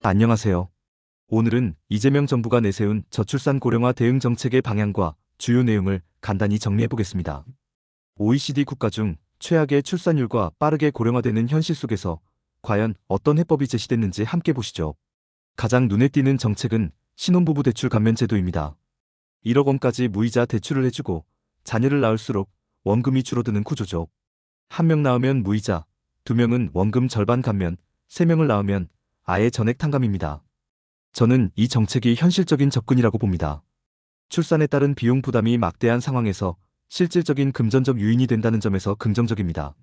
안녕하세요. 오늘은 이재명 정부가 내세운 저출산 고령화 대응 정책의 방향과 주요 내용을 간단히 정리해 보겠습니다. OECD 국가 중 최악의 출산율과 빠르게 고령화되는 현실 속에서 과연 어떤 해법이 제시됐는지 함께 보시죠. 가장 눈에 띄는 정책은 신혼부부 대출 감면 제도입니다. 1억 원까지 무이자 대출을 해주고 자녀를 낳을수록 원금이 줄어드는 구조죠. 한 명 낳으면 무이자, 두 명은 원금 절반 감면, 세 명을 낳으면 아예 전액 탕감입니다. 저는 이 정책이 현실적인 접근이라고 봅니다. 출산에 따른 비용 부담이 막대한 상황에서 실질적인 금전적 유인이 된다는 점에서 긍정적입니다.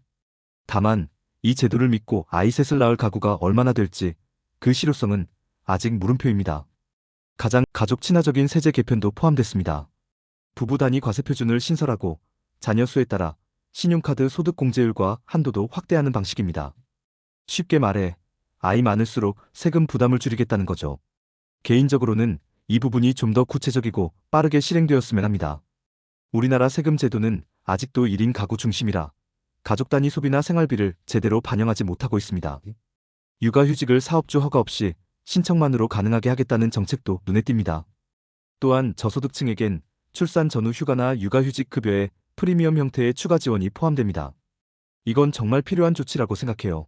다만 이 제도를 믿고 아이 셋을 낳을 가구가 얼마나 될지 그 실효성은 아직 물음표입니다. 가장 가족 친화적인 세제 개편도 포함됐습니다. 부부 단위 과세 표준을 신설하고 자녀 수에 따라 신용카드 소득 공제율과 한도도 확대하는 방식입니다. 쉽게 말해 아이 많을수록 세금 부담을 줄이겠다는 거죠. 개인적으로는 이 부분이 좀 더 구체적이고 빠르게 실행되었으면 합니다. 우리나라 세금 제도는 아직도 1인 가구 중심이라 가족 단위 소비나 생활비를 제대로 반영하지 못하고 있습니다. 육아휴직을 사업주 허가 없이 신청만으로 가능하게 하겠다는 정책도 눈에 띕니다. 또한 저소득층에겐 출산 전후 휴가나 육아휴직 급여에 프리미엄 형태의 추가 지원이 포함됩니다. 이건 정말 필요한 조치라고 생각해요.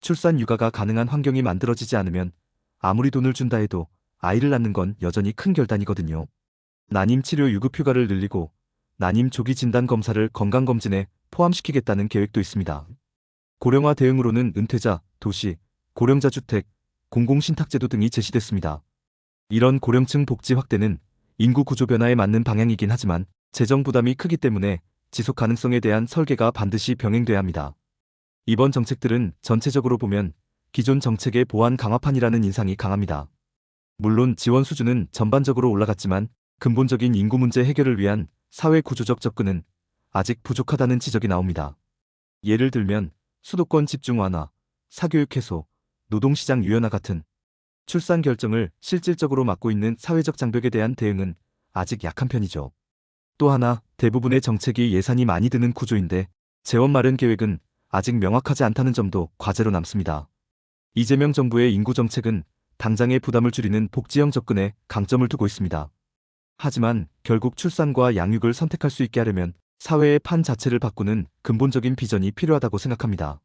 출산 육아가 가능한 환경이 만들어지지 않으면 아무리 돈을 준다 해도 아이를 낳는 건 여전히 큰 결단이거든요. 난임 치료 유급 휴가를 늘리고 난임 조기 진단 검사를 건강검진에 포함시키겠다는 계획도 있습니다. 고령화 대응으로는 은퇴자, 도시, 고령자 주택, 공공신탁제도 등이 제시됐습니다. 이런 고령층 복지 확대는 인구 구조 변화에 맞는 방향이긴 하지만 재정 부담이 크기 때문에 지속 가능성에 대한 설계가 반드시 병행돼야 합니다. 이번 정책들은 전체적으로 보면 기존 정책의 보완 강화판이라는 인상이 강합니다. 물론 지원 수준은 전반적으로 올라갔지만 근본적인 인구 문제 해결을 위한 사회 구조적 접근은 아직 부족하다는 지적이 나옵니다. 예를 들면 수도권 집중 완화, 사교육 해소, 노동시장 유연화 같은 출산 결정을 실질적으로 맡고 있는 사회적 장벽에 대한 대응은 아직 약한 편이죠. 또 하나 대부분의 정책이 예산이 많이 드는 구조인데 재원 마련 계획은 아직 명확하지 않다는 점도 과제로 남습니다. 이재명 정부의 인구 정책은 당장의 부담을 줄이는 복지형 접근에 강점을 두고 있습니다. 하지만 결국 출산과 양육을 선택할 수 있게 하려면 사회의 판 자체를 바꾸는 근본적인 비전이 필요하다고 생각합니다.